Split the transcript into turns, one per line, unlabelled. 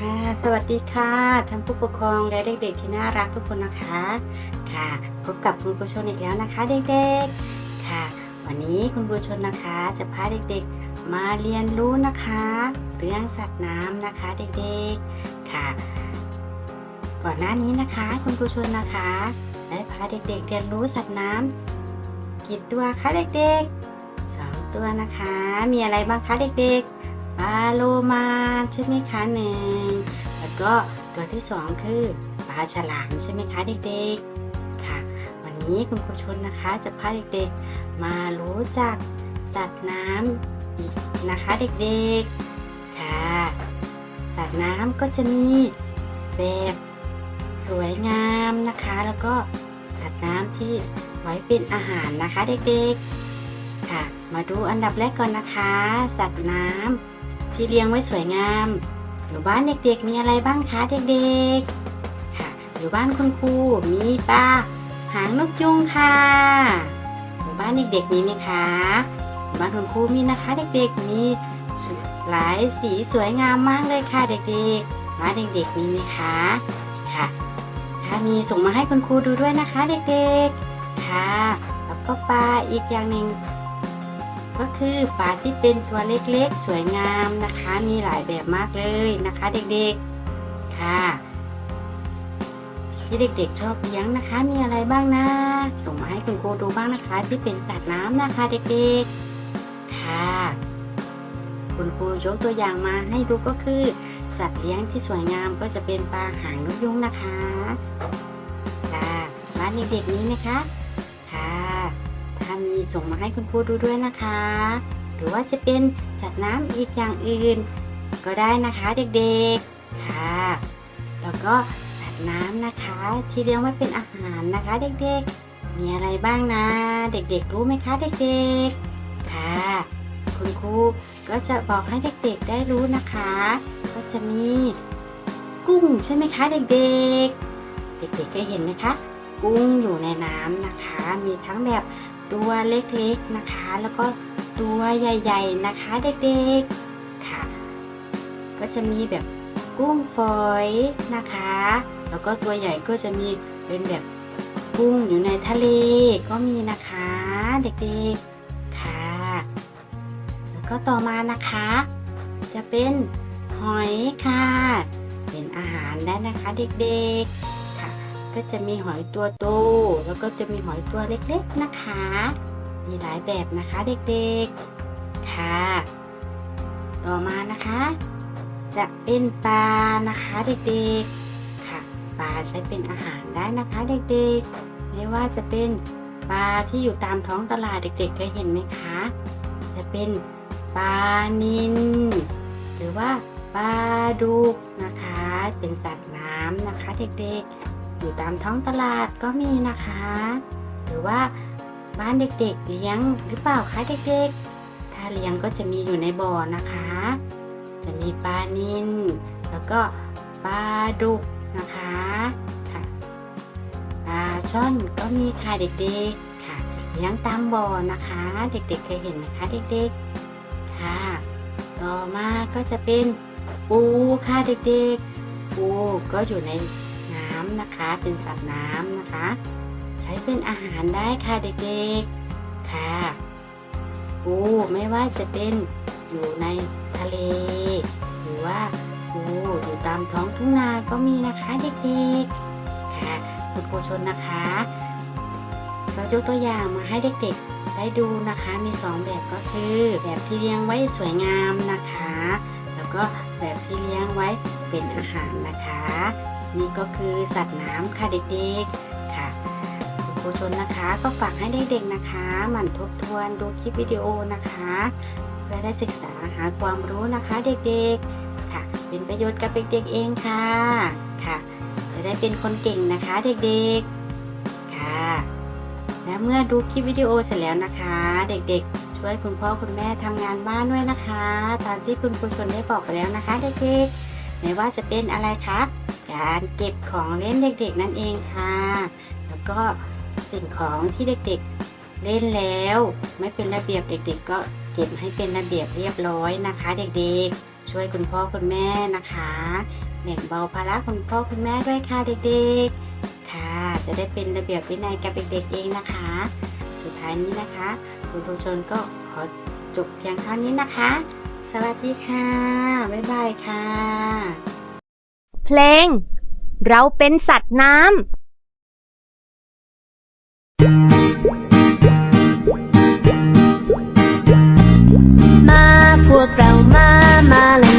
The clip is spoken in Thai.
ค่ะ สวัสดีค่ะท่านผู้ปกครองและเด็กๆที่น่ารักทุกคนนะคะ ค่ะ พบกับคุณผู้ชมอีกแล้วนะคะ เด็กๆ ค่ะ วันนี้คุณผู้ชมนะคะจะพาเด็กๆ มาเรียนรู้นะคะ เรื่องสัตว์น้ำนะคะเด็กๆ ค่ะ ก่อนหน้านี้นะคะคุณผู้ชมนะคะได้พาเด็กๆ เรียนรู้สัตว์น้ำกี่ตัวคะเด็กๆสองตัวนะคะ มีอะไรบ้างคะเด็กๆ ปลาโลมาใช่ไหมคะหนึ่งแล้วก็ตัวที่สองคือปลาฉลามใช่ไหมคะเด็กๆค่ะ วันนี้คุณครูชนนะคะจะพาเด็กๆ มารู้จักสัตว์น้ำอีกนะคะเด็กๆค่ะ สัตว์น้ำก็จะมีแบบสวยงามนะคะ แล้วก็สัตว์น้ำที่ไว้เป็นอาหารนะคะเด็กๆ มาดูอันดับแรกก่อนนะคะ สัตว์น้ำที่เลี้ยงไว้สวยงามอยู่บ้านเด็กๆ มีอะไรบ้างคะเด็กๆ ค่ะอยู่บ้านคุณครูมีปลาหางนกยุงค่ะอยู่บ้านเด็กๆมีไหมคะอยู่บ้านคุณครูมีนะคะ เด็กๆมีหลายสีสวยงามมากเลยค่ะเด็กๆบ้านเด็กๆมีไหมคะค่ะ ถ้ามีส่งมาให้คุณครูดูด้วยนะคะ เด็กๆค่ะแล้วก็ปลาอีกอย่างหนึ่ง ก็คือปลาที่เป็นตัวเล็กๆ สวยงามนะคะ มีหลายแบบมากเลยนะคะ เด็กๆค่ะ ที่เด็กๆชอบเลี้ยงนะคะ มีอะไรบ้างนะส่งมาให้คุณครูดูบ้างนะคะ ที่เป็นสัตว์น้ำนะคะเด็กๆค่ะ คุณครูยกตัวอย่างมาให้ดูก็คือ สัตว์เลี้ยงที่สวยงามก็จะเป็นปลาหางนกยุงนะคะค่ะบ้านเด็กๆนี้ไหมคะคะามีส่งมาให้คุณครูดูด้วยนะคะ หรือว่าจะเป็นสัตว์น้ำอีกอย่างอื่น ก็ได้นะคะเด็กๆค่ะ แล้วก็สัตว์น้ำนะคะ ที่เลี้ยงไว้เป็นอาหารนะคะเด็กๆ มีอะไรบ้างนะ เด็กๆ รู้ไหมคะเด็กๆ ค่ะ คุณครูก็จะบอกให้เด็กๆได้รู้นะคะ ก็จะมีกุ้งใช่ไหมคะเด็กๆ เด็กๆได้เห็นไหมคะ กุ้งอยู่ในน้ำนะคะ มีทั้งแบบ ตัวเล็กๆนะคะ แล้วก็ตัวใหญ่ๆนะคะเด็กๆค่ะ ก็จะมีแบบกุ้งฝอยนะคะ แล้วก็ตัวใหญ่ก็จะมีเป็นแบบกุ้งอยู่ในทะเลก็มีนะคะเด็กๆค่ะ แล้วก็ต่อมานะคะ จะเป็นหอยค่ะ เป็นอาหารได้นะคะเด็กๆ ก็จะมีหอยตัวโต แล้วก็จะมีหอยตัวเล็กๆนะคะ มีหลายแบบนะคะเด็กๆ ค่ะ ต่อมานะคะ จะเป็นปลานะคะเด็กๆ ค่ะ ปลาใช้เป็นอาหารได้นะคะเด็กๆ ไม่ว่าจะเป็นปลาที่อยู่ตามท้องตลาดเด็กๆเคยเห็นไหมคะ จะเป็นปลานิลหรือว่าปลาดุกนะคะ เป็นสัตว์น้ำนะคะเด็กๆ อยู่ตามท้องตลาดก็มีนะคะ หรือว่าบ้านเด็กๆเลี้ยงหรือเปล่าคะเด็กๆ ถ้าเลี้ยงก็จะมีอยู่ในบ่อนะคะ จะมีปลานิลแล้วก็ปลาดุกนะคะค่ะปลาช่อนก็มีค่ะเด็กๆค่ะเลี้ยงตามบ่อนะคะ เด็กๆเคยเห็นไหมคะเด็กๆค่ะ ต่อมาก็จะเป็นปูค่ะเด็กๆปูก็อยู่ในำนะคะ เป็นสัตว์น้ำนะคะ ใช้เป็นอาหารได้ค่ะเด็กๆค่ะปูไม่ว่าจะเป็นอยู่ในทะเล หรือว่าปูอยู่ตามท้องทุ่งนาก็มีนะคะเด็กๆค่ะคุณครูชนนะคะ เรายกตัวอย่างมาให้เด็กๆ ได้ดูนะคะมีสองแบบก็คือ แบบที่เลี้ยงไว้สวยงามนะคะ แล้วก็แบบที่เลี้ยงไว้เป็นอาหารนะคะ นี่ก็คือสัตว์น้ำค่ะเด็กๆค่ะคุณครูชนนะคะ ก็ฝากให้เด็กๆนะคะหมั่นทบทวนดูคลิปวิดีโอนะคะเพื่อได้ศึกษาหาความรู้นะคะเด็กๆค่ะ เป็นประโยชน์กับเด็กๆเองค่ะค่ะ จะได้เป็นคนเก่งนะคะเด็กๆค่ะ และเมื่อดูคลิปวิดีโอเสร็จแล้วนะคะ เด็กๆ ช่วยคุณพ่อคุณแม่ทำงานบ้านด้วยนะคะ ตามที่คุณครูชนได้บอกไปแล้วนะคะเด็กๆไม่ว่าจะเป็นอะไรคะ การเก็บของเล่นเด็กๆนั่นเองค่ะ แล้วก็สิ่งของที่เด็กๆเล่นแล้ว ไม่เป็นระเบียบเด็ก ๆ ก็เก็บให้เป็นระเบียบเรียบร้อยนะคะ เด็กๆ ช่วยคุณพ่อคุณแม่นะคะแบ่งเบาภาระคุณพ่อคุณแม่ด้วยค่ะเด็กๆ ค่ะ จะได้เป็นระเบียบวินัยกับเด็กๆเองนะคะ สุดท้ายนี้นะคะ คุณผู้ชมก็ขอจบเพียงเท่านี้นะคะ สวัสดีค่ะ บ๊ายบายค่ะ
เพลง เราเป็นสัตว์น้ำมาพวกเรามา มาเลย